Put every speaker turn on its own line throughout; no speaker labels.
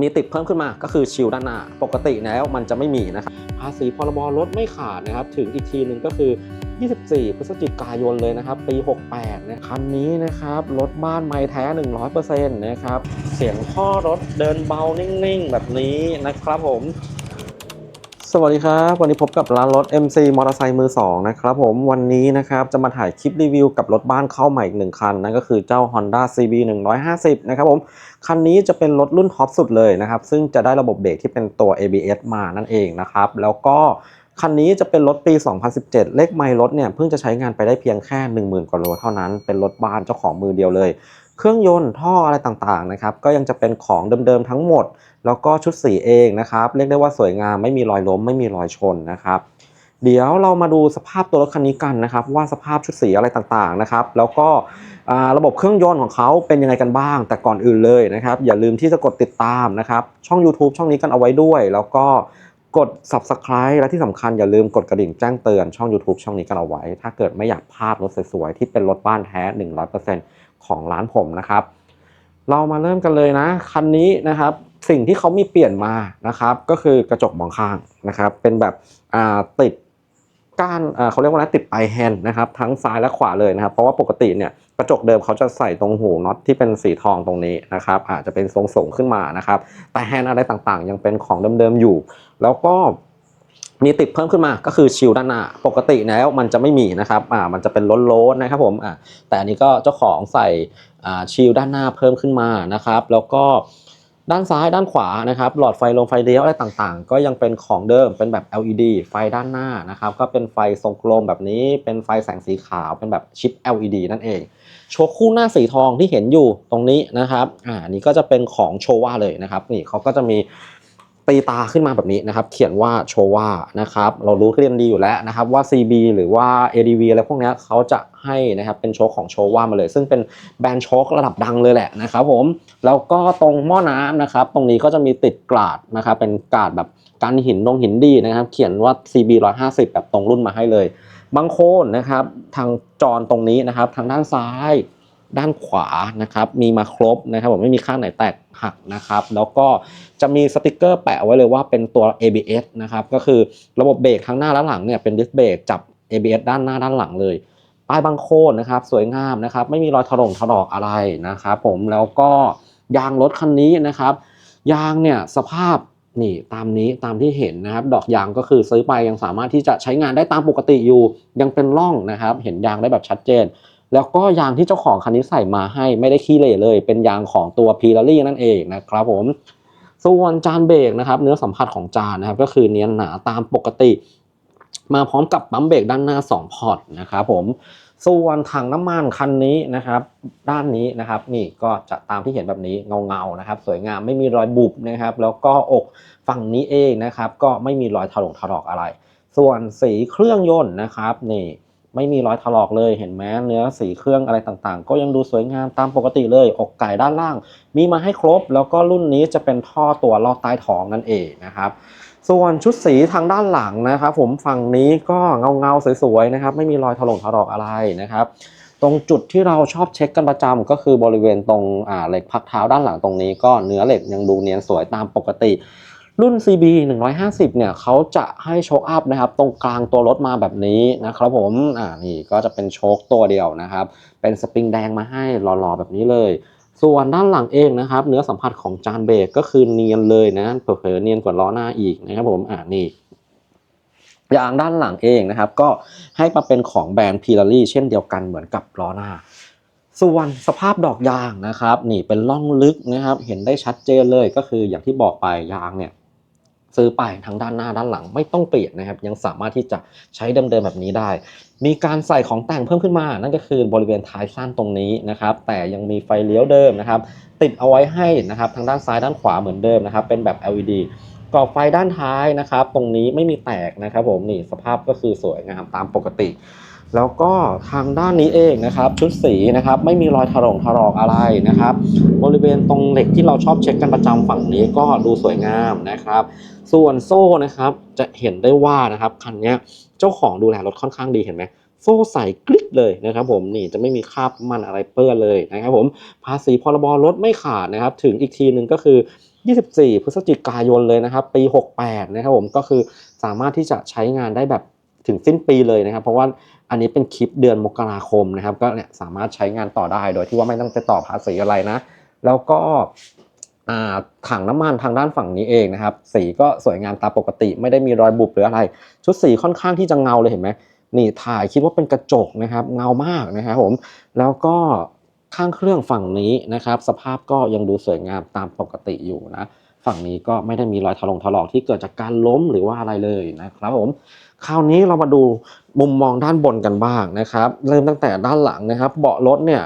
มีติดเพิ่มขึ้นมาก็คือชิลด้านหน้า ปกติแล้วมันจะไม่มีนะครับภาษีพรบรถไม่ขาดนะครับ ถึงอีกทีหนึ่งก็คือ 24 พฤศจิกายนเลยนะครับ ปี 68นะคันนี้นะครับรถบ้านไม้แท้ 100%นะครับ เสียงท่อรถเดินเบานิ่งๆ แบบนี้นะครับผม สวัสดีครับ วันนี้พบกับร้านรถ MC มอเตอร์ไซค์มือ2นะครับผมวันนี้นะครับจะมาถ่ายคลิปรีวิวกับรถบ้านเข้าใหม่อีกหนึ่งคันนั่นก็คือเจ้า Honda CB 150นะครับผมคันนี้จะเป็นรถรุ่นท็อปสุดเลยนะครับซึ่งจะได้ระบบเบรกที่เป็นตัว ABS มานั่นเองนะครับแล้วก็คันนี้จะเป็นรถปี 2017 เลขไมล์รถเนี่ยเพิ่งจะใช้งานไปได้เพียงแค่ 10,000 กว่าโลเท่านั้น เป็นรถบ้านเจ้าของมือเดียวเลย เครื่องยนต์ท่ออะไรต่างๆนะครับก็ยังจะเป็นของเดิมๆทั้งหมด แล้วก็ชุดสีเองนะครับเรียกได้ว่าสวยงามไม่มีรอยล้มไม่มีรอยชนนะครับเดี๋ยวเรามาดูสภาพตัวรถคันนี้กันนะครับ ว่าสภาพชุดสีอะไรต่างๆนะครับ แล้วก็ระบบเครื่องยนต์ของเขาเป็นยังไงกันบ้าง แต่ก่อนอื่นเลยนะครับ อย่าลืมที่จะกดติดตามนะครับช่อง YouTube ช่องนี้กันเอาไว้ด้วย แล้วก็กด Subscribe และที่สำคัญอย่าลืมกดกระดิ่งแจ้งเตือนช่อง YouTube ช่องนี้กันเอาไว้ ถ้าเกิดไม่อยากพลาดรถสวยๆที่เป็นรถบ้านแท้ 100% ของร้านผมนะครับ เรามาเริ่มกันเลยนะ คันนี้นะครับสิ่งที่เขามีเปลี่ยนมานะครับ ก็คือกระจกมองข้างนะครับ เป็นแบบติดก้านเขาเรียกว่าอะไรติดปลายแฮนด์นะครับ ทั้งซ้ายและขวาเลยนะครับ เพราะว่าปกติเนี่ยกระจกเดิมเขาจะใส่ตรงหูน็อตที่เป็นสีทองตรงนี้นะครับ อาจจะเป็นทรงสูงขึ้นมานะครับ แต่แฮนด์อะไรต่างๆ ยังเป็นของเดิมๆอยู่ แล้วก็ มีติดเพิ่มขึ้นมาก็คือชิลด้านหน้าปกติแล้วมันจะไม่มีนะครับอ่ามันจะเป็นล้นๆนะครับผมอ่าแต่อันนี้ก็เจ้าของใส่อ่าชิลด้านหน้าเพิ่มขึ้นมานะครับแล้วก็ด้านซ้ายด้านขวานะครับหลอดไฟลงไฟเลี้ยวอะไรต่างๆ ก็ยังเป็นของเดิมเป็นแบบ LED ไฟด้านหน้านะครับก็เป็นไฟทรงกลมแบบนี้ เป็นไฟแสงสีขาวเป็นแบบชิป LED นั่นเองโชว์คู่หน้าสีทองที่เห็นอยู่ตรงนี้นะครับอ่านี่ก็จะเป็นของโชว่าเลยนะครับนี่เขาก็จะมี ตีตาขึ้นมาแบบนี้นะครับ เขียนว่าโชว่านะครับ เรารู้เรียนดีอยู่แล้วนะครับว่า CB หรือว่า ADV อะไรพวกนี้เขาจะให้นะครับเป็นโชคของโชว่ามาเลย ซึ่งเป็นแบรนด์โชคระดับดังเลยแหละนะครับผม แล้วก็ตรงหม้อน้ำนะครับ ตรงนี้ก็จะมีติดกราดนะครับ เป็นกราดแบบกันหินลงหินดีนะครับ เขียนว่า CB 150 แบบตรงรุ่นมาให้เลยบางโคนนะครับ ทางจรตรงนี้นะครับ ทางด้านซ้าย ด้านขวานะครับมีมาครบนะครับผมไม่มีข้างไหนแตกหักนะครับแล้วก็จะมีสติกเกอร์แปะไว้เลยว่าเป็นตัว ABS นะครับก็คือระบบเบรกทั้งหน้าและหลังเนี่ยเป็นดิสเบรกจับ ABS ด้านหน้าด้านหลังเลยป้ายบางโคนนะครับสวยงามนะครับไม่มีรอยถลงถลอกอะไรนะครับผมแล้วก็ยางรถคันนี้นะครับ ยางเนี่ยสภาพนี่ตามนี้ตามที่เห็นนะครับ ดอกยางก็คือซื้อไปยังสามารถที่จะใช้งานได้ตามปกติอยู่ ยังเป็นร่องนะครับ เห็นยางได้แบบชัดเจน แล้วก็ยางที่เจ้าของคันนี้ใส่มาให้ไม่ได้ขี้เหร่เลย เป็นยางของตัวพีลารี่นั่นเองนะครับผมส่วนจานเบรกนะครับ เนื้อสัมผัสของจานนะครับ ก็คือเนียนหนาตามปกติ มาพร้อมกับปั๊มเบรกด้านหน้า 2 พอร์ตนะครับผมส่วนถังน้ำมันคันนี้นะครับ ด้านนี้นะครับนี่ก็จะตามที่เห็นแบบนี้เงาๆนะครับ สวยงามไม่มีรอยบุบนะครับ แล้วก็อกฝั่งนี้เองนะครับ ก็ไม่มีรอยถลงถลอกอะไร ส่วนสีเครื่องยนต์นะครับนี่ ไม่มีรอยถลอกเลยเห็นไหมเนื้อสีเครื่องอะไรต่างๆ ก็ยังดูสวยงามตามปกติเลยอกไก่ด้านล่าง มีมาให้ครบ แล้วก็รุ่นนี้จะเป็นท่อตัวลอดใต้ท้องนั่นเองนะครับส่วนชุดสีทางด้านหลังนะครับผมฝั่งนี้ก็เงาๆสวยๆนะครับไม่มีรอยถลงถลอกอะไรนะครับ ตรงจุดที่เราชอบเช็คกันประจำก็คือบริเวณตรงอ่าเหล็กพักเท้าด้านหลังตรงนี้ ก็เนื้อเหล็กยังดูเนียนสวยตามปกติ รุ่น CB 150 เนี่ยเขาจะให้โชคอัพนะครับ ตรงกลางตัวรถมาแบบนี้นะครับผมอ่านี่ก็จะเป็นโชคตัวเดียวนะครับ เป็นสปริงแดงมาให้หล่อๆแบบนี้เลย ส่วนด้านหลังเองนะครับ เนื้อสัมผัสของจานเบรกก็คือเนียนเลยนะเผลอๆเนียนกว่าล้อหน้าอีกนะครับผมอ่านี่ยางด้านหลังเองนะครับ ก็ให้มาเป็นของแบรนด์พีลารี่เช่นเดียวกันเหมือนกับล้อหน้าส่วนสภาพดอกยางนะครับ นี่เป็นร่องลึกนะครับ เห็นได้ชัดเจนเลยก็คืออย่างที่บอกไปยางเนี่ย ซื้อไปทั้งด้านหน้าด้านหลังไม่ต้องเปลี่ยนนะครับ ยังสามารถที่จะใช้เดิมๆแบบนี้ได้ มีการใส่ของแต่งเพิ่มขึ้นมา นั่นก็คือบริเวณท้ายสั้นตรงนี้นะครับ แต่ยังมีไฟเลี้ยวเดิมนะครับ ติดเอาไว้ให้นะครับ ทางด้านซ้ายด้านขวาเหมือนเดิมนะครับ เป็นแบบ LED กรอบไฟด้านท้ายนะครับ ตรงนี้ไม่มีแตกนะครับ ผมนี่สภาพก็คือสวยงามตามปกติ แล้วก็ทางด้านนี้เองนะครับชุดสีนะครับไม่มีรอยถลงถลอกอะไรนะครับ บริเวณตรงเหล็กที่เราชอบเช็คกันประจำฝั่งนี้ก็ดูสวยงามนะครับ ส่วนโซ่นะครับจะเห็นได้ว่านะครับคันนี้เจ้าของดูแลรถค่อนข้างดีเห็นไหมโซ่ใส่กริบเลยนะครับผมนี่จะไม่มีคราบมันอะไรเปื้อนเลยนะครับผมภาษีพรบรถไม่ขาดนะครับ ถึงอีกทีหนึ่งก็คือ 24 พฤศจิกายนเลยนะครับ ปี 68 นะครับผมก็คือสามารถที่จะใช้งานได้แบบ ถึงสิ้นปีเลยนะครับ เพราะว่าอันนี้เป็นคลิปเดือนมกราคมนะครับ ก็เนี่ยสามารถใช้งานต่อได้โดยที่ว่าไม่ต้องไปต่อภาษีอะไรนะ แล้วก็ถังน้ำมันทางด้านฝั่งนี้เองนะครับ สีก็สวยงามตามปกติ ไม่ได้มีรอยบุบหรืออะไร ชุดสีค่อนข้างที่จะเงาเลยเห็นไหมนี่ถ่ายคิดว่าเป็นกระจกนะครับ เงามากนะครับผมแล้วก็ข้างเครื่องฝั่งนี้นะครับ สภาพก็ยังดูสวยงามตามปกติอยู่นะ ฝั่งนี้ก็ไม่ได้มีรอยถลงถลอกที่เกิดจากการล้มหรือว่าอะไรเลยนะครับผมคราวนี้เรามาดูมุมมองด้านบนกันบ้างนะครับ เริ่มตั้งแต่ด้านหลังนะครับ เบาะรถเนี่ย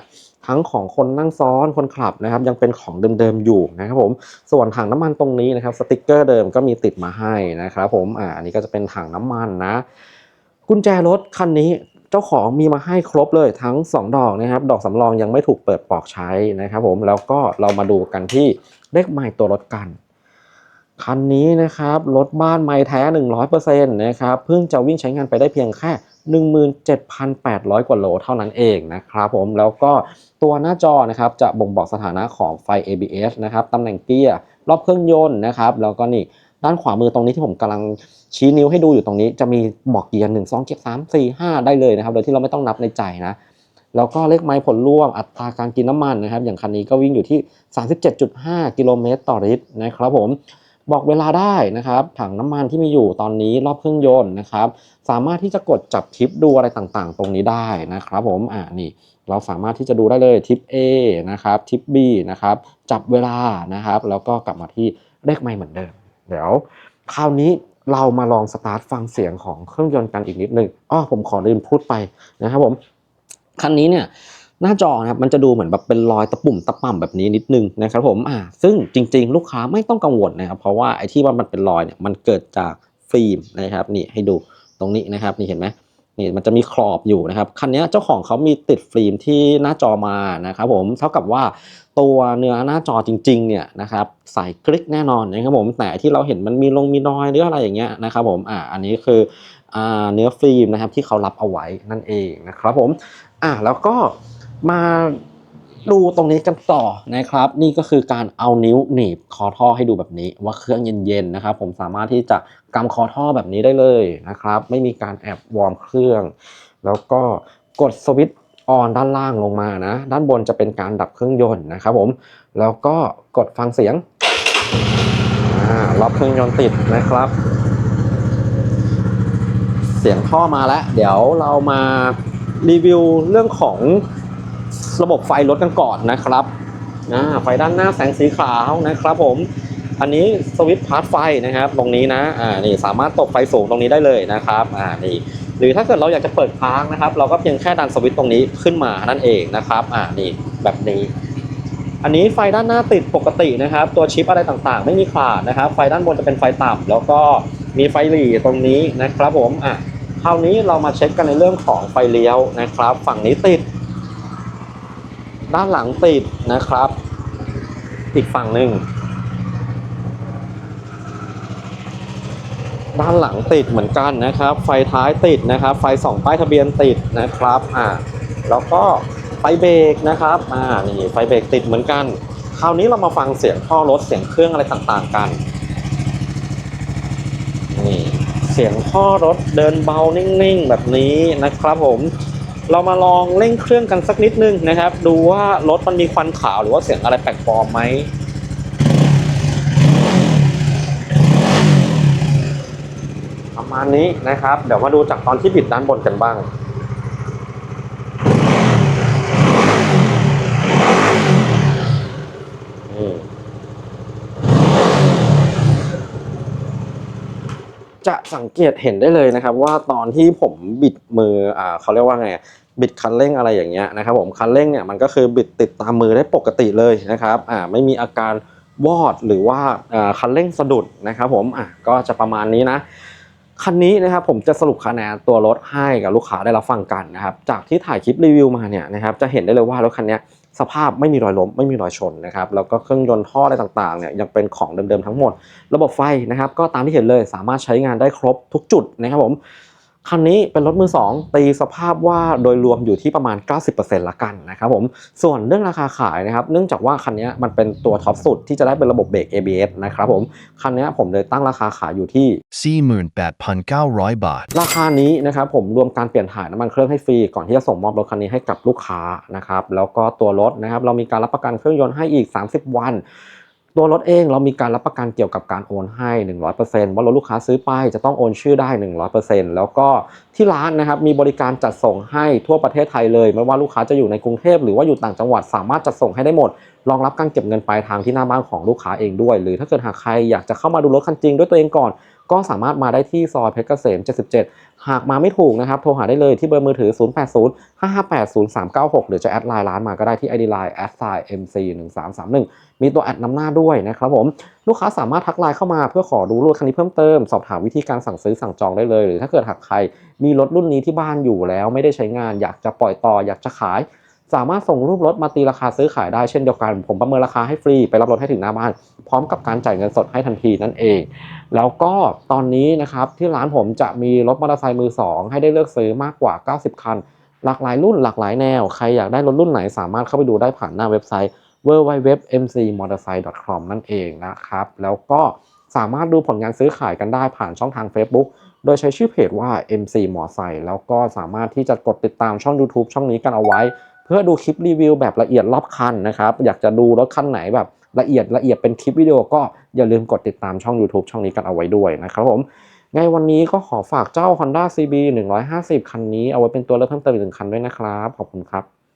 ทั้งของคนนั่งซ้อนคนขับนะครับ ยังเป็นของเดิมๆอยู่นะครับผมส่วนถังน้ำมันตรงนี้นะครับ สติกเกอร์เดิมก็มีติดมาให้นะครับผมอ่าอันนี้ก็จะเป็นถังน้ำมันนะ กุญแจรถคันนี้เจ้าของมีมาให้ครบเลยทั้ง 2 ดอกนะครับ ดอกสำรองยังไม่ถูกเปิดปอกใช้นะครับผมแล้วก็เรามาดูกันที่เลขไมล์ตัวรถกัน คันนี้นะครับรถบ้านไม้แท้ 100%นะครับเพิ่งจะวิ่งใช้งานไปได้เพียงแค่ 17,800 กว่าโลเท่านั้นเองนะครับผมแล้วก็ตัวหน้าจอนะครับจะบ่งบอกสถานะของไฟ ABS นะครับตำแหน่งเกียร์รอบเครื่องยนต์นะครับแล้วก็นี่ด้านขวามือตรงนี้ที่ผมกำลังชี้นิ้วให้ดูอยู่ตรงนี้ จะมีบอกเกียร์1 2เกียร์3 4 5ได้เลยนะครับ โดยที่เราไม่ต้องนับในใจนะ แล้วก็เลขไมล์ผลร่วมอัตราการกินน้ำมันนะครับ อย่างคันนี้ก็วิ่งอยู่ที่ 37.5 กิโลเมตรต่อลิตรนะครับผม บอกเวลาได้นะครับถังน้ำมันที่มีอยู่ตอนนี้รอบเครื่องยนต์นะครับ สามารถที่จะกดจับทิปดูอะไรต่างๆ ตรงนี้ได้นะครับ ผมอ่านี่เราสามารถที่จะดูได้เลยทิป A นะครับทิป B นะครับจับเวลานะครับ แล้วก็กลับมาที่เลขไมล์เหมือนเดิม เดี๋ยว คราวนี้เรามาลองสตาร์ทฟังเสียงของเครื่องยนต์กันอีกนิดนึงอ้อผมขอลืมพูดไปนะครับผมคันนี้เนี่ย หน้าจอนะครับมันจะดูเหมือนแบบเป็นรอยตะปุ่มตะป่ำแบบนี้นิดนึงนะครับผมอ่าซึ่งจริง ๆ ลูกค้าไม่ต้องกังวลนะครับ เพราะว่าไอ้ที่ว่ามันเป็นรอยเนี่ยมันเกิดจากฟิล์มนะครับนี่ให้ดูตรงนี้นะครับนี่เห็นไหมนี่มันจะมีขอบอยู่นะครับคันนี้เจ้าของเขามีติดฟิล์มที่หน้าจอมานะครับผมเท่ากับว่าตัวเนื้อหน้าจอจริงๆเนี่ยนะครับใส่กริกแน่นอนนะครับผมแต่ที่เราเห็นมันมีลงมีรอยหรืออะไรอย่างเงี้ยนะครับผมอ่าอันนี้คืออ่าเนื้อฟิล์มนะครับที่เขารับเอาไว้นั่นเองนะครับผมอะแล้วก็ มาดูตรงนี้กันต่อนะครับ นี่ก็คือการเอานิ้วหนีบคอท่อให้ดูแบบนี้ ว่าเครื่องเย็นๆนะครับ ผมสามารถที่จะกำคอท่อแบบนี้ได้เลยนะครับ ไม่มีการแอบวอร์มเครื่อง แล้วก็กดสวิตช์ออนด้านล่างลงมานะ ด้านบนจะเป็นการดับเครื่องยนต์นะครับผมแล้วก็กดฟังเสียงล็อกเครื่องยนต์ติดนะครับ เสียงท่อมาแล้ว เดี๋ยวเรามารีวิวเรื่องของ ระบบไฟรถกันก่อนนะครับอ่าไฟด้านหน้าแสงสีขาวนะครับผม อันนี้สวิตช์พาร์ทไฟนะครับ ตรงนี้นะอ่านี่สามารถตกไฟสูงตรงนี้ได้เลยนะครับอ่านี่หรือถ้าเกิดเราอยากจะเปิดค้างนะครับ เราก็เพียงแค่ดันสวิตช์ตรงนี้ขึ้นมานั่นเองนะครับอ่านี่แบบนี้ อันนี้ไฟด้านหน้าติดปกตินะครับ ตัวชิปอะไรต่างๆ ไม่มีขาดนะครับ ไฟด้านบนจะเป็นไฟต่ำแล้วก็มีไฟหลีตรงนี้นะครับผมอะคราวนี้เรามาเช็คกันในเรื่องของไฟเลี้ยวนะครับ ฝั่งนี้ติด ด้านหลังติดนะครับ อีกฝั่งหนึ่ง ด้านหลังติดเหมือนกันนะครับ ไฟท้ายติดนะครับ ไฟส่องป้ายทะเบียนติดนะครับอ่าแล้วก็ไฟเบรกนะครับอ่านี่ไฟเบรกติดเหมือนกัน คราวนี้เรามาฟังเสียงท่อรถเสียงเครื่องอะไรต่างๆกันนี่เสียงท่อรถเดินเบานิ่งๆ แบบนี้นะครับผม เรามาลองเร่งเครื่องกันสักนิดนึงนะครับ ดูว่ารถมันมีควันขาวหรือว่าเสียงอะไรแปลกปลอมไหมประมาณนี้นะครับ เดี๋ยวมาดูจากตอนที่บิดด้านบนกันบ้าง จะสังเกตเห็นได้เลยนะครับ ว่าตอนที่ผมบิดมืออ่าเขาเรียกว่าไงบิดคันเร่งอะไรอย่างเงี้ยนะครับผมคันเร่งเนี่ยมันก็คือบิดติดตามมือได้ปกติเลยนะครับอ่าไม่มีอาการวอดหรือว่าอ่าคันเร่งสะดุดนะครับผมอะก็จะประมาณนี้นะคันนี้นะครับผมจะสรุปคะแนนตัวรถให้กับลูกค้าได้รับฟังกันนะครับจากที่ถ่ายคลิปรีวิวมาเนี่ยนะครับจะเห็นได้เลยว่ารถคันนี้ สภาพไม่มีรอยล้มไม่มีรอยชนนะครับแล้วก็เครื่องยนต์ท่ออะไรต่างๆเนี่ยยังเป็นของเดิมๆทั้งหมด ระบบไฟนะครับก็ตามที่เห็นเลยสามารถใช้งานได้ครบทุกจุดนะครับผม คันนี้เป็นรถมือ 2 ตีสภาพว่าโดยรวมอยู่ที่ประมาณ 90%ละกันนะครับผม ส่วนเรื่องราคาขายนะครับ เนื่องจากว่าคันนี้มันเป็นตัวท็อปสุดที่จะได้เป็นระบบเบรก ABS นะครับผม คันนี้ผมเลยตั้งราคาขายอยู่ที่
48,900 บาท
ราคานี้นะครับผมรวมการเปลี่ยนถ่ายน้ำมันเครื่องให้ฟรีก่อนที่จะส่งมอบรถคันนี้ให้กับลูกค้านะครับ แล้วก็ตัวรถนะครับเรามีการรับประกันเครื่องยนต์ให้อีก 30 วัน ตัวรถเองเรามีการรับประกันเกี่ยวกับการโอนให้ 100%ว่ารถลูกค้าซื้อไปจะต้องโอนชื่อได้ 100%แล้วก็ที่ร้านนะครับมีบริการจัดส่งให้ทั่วประเทศไทยเลย ไม่ว่าลูกค้าจะอยู่ในกรุงเทพหรือว่าอยู่ต่างจังหวัดสามารถจัดส่งให้ได้หมด รองรับการเก็บเงินปลายทางที่หน้าบ้านของลูกค้าเองด้วย หรือถ้าเกิดหากใครอยากจะเข้ามาดูรถคันจริงด้วยตัวเองก่อน ก็สามารถมาได้ที่ซอยเพชรเกษม 77 หากมาไม่ถูกนะครับ โทรหาได้เลยที่เบอร์มือถือ 080 558 0396 หรือจะแอดไลน์ร้านมาก็ได้ที่ ID Line a d s i mc 1 3 3 1มีตัวแอดนำหน้าด้วยนะครับผม ลูกค้าสามารถทักไลน์เข้ามาเพื่อขอดูรถคันนี้เพิ่มเติม สอบถามวิธีการสั่งซื้อสั่งจองได้เลย หรือถ้าเกิดหากใครมีรถรุ่นนี้ที่บ้านอยู่แล้วไม่ได้ใช้งาน อยากจะปล่อยต่ออยากจะขาย สามารถส่งรูปรถมาตีราคาซื้อขายได้เช่นเดียวกัน ผมประเมินราคาให้ฟรีไปรับรถให้ถึงหน้าบ้าน พร้อมกับการจ่ายเงินสดให้ทันทีนั่นเอง แล้วก็ตอนนี้นะครับที่ร้านผมจะมีรถมอเตอร์ไซค์มือ 2 ให้ได้เลือกซื้อมากกว่า 90 คัน หลากหลายรุ่นหลากหลายแนว ใครอยากได้รถรุ่นไหนสามารถเข้าไปดูได้ผ่านหน้าเว็บไซต์ www.mcmotorcycle.com นั่นเองนะครับแล้วก็สามารถดูผลงานซื้อขายกันได้ผ่านช่องทาง Facebook โดยใช้ชื่อเพจว่า MC มอไซค์แล้วก็สามารถที่จะกดติดตามช่อง YouTube ช่องนี้กันเอาไว้ เพื่อดูคลิปรีวิวแบบละเอียดรอบคันนะครับ อยากจะดูรถคันไหนแบบละเอียดละเอียดเป็นคลิปวิดีโอก็อย่าลืมกดติดตามช่อง YouTube ช่องนี้กันเอาไว้ด้วยนะครับผมไงวันนี้ก็ขอฝากเจ้า Honda CB 150 คันนี้เอาไว้เป็นตัวเลือกเพิ่มเติมอีกหนึ่งคันด้วยนะครับ ขอบคุณครับ